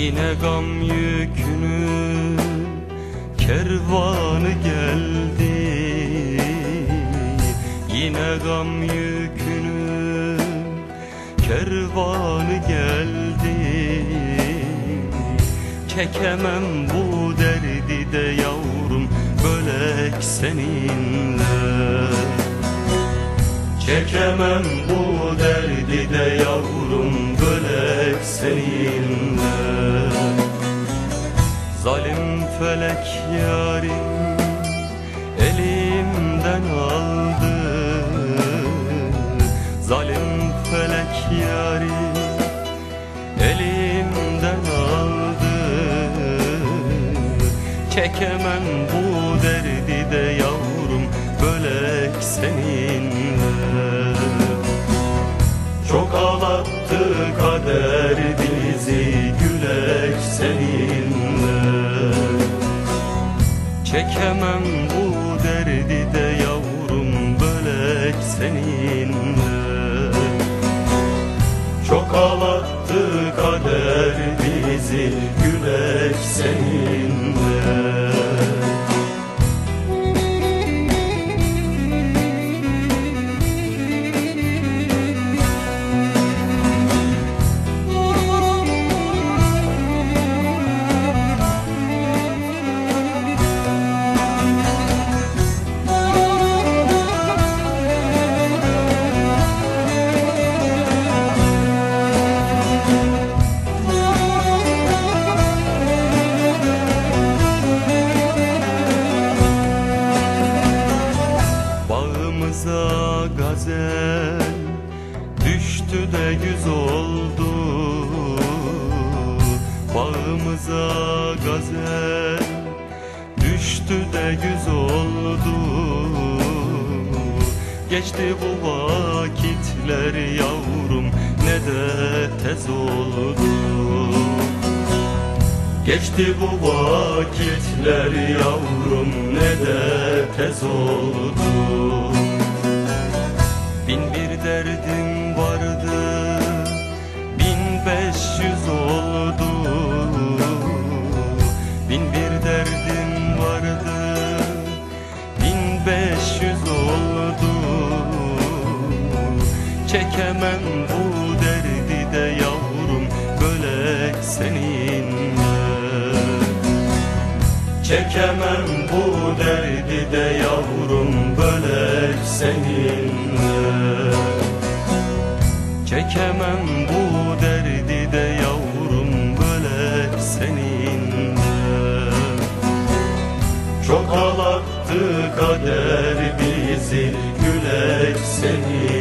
Yine gam yükünün kervanı geldi. Yine gam yükünün kervanı geldi. Çekemem bu derdi de yavrum bölek seninle. Çekemem bu derdi de yavrum bölek seninle felek yarim elimden aldı. Zalim felek yarim elimden aldı. Çekemem bu derdi de yavrum bölek seninle. Çok ağlattı kader Çekemem bu derdi de yavrum bölek seninle Gazel düştü de yüz oldu. Bağımıza gazel. Düştü de yüz oldu. Geçti bu vakitler yavrum. Ne de tez oldu. Geçti bu vakitler yavrum. Ne de tez oldu Çekemem bu derdi de yavrum bölek seninle. Çekemem bu derdi de yavrum bölek seninle. Çekemem bu derdi de yavrum bölek seninle. Çok ağlattı kader bizi gülek seninle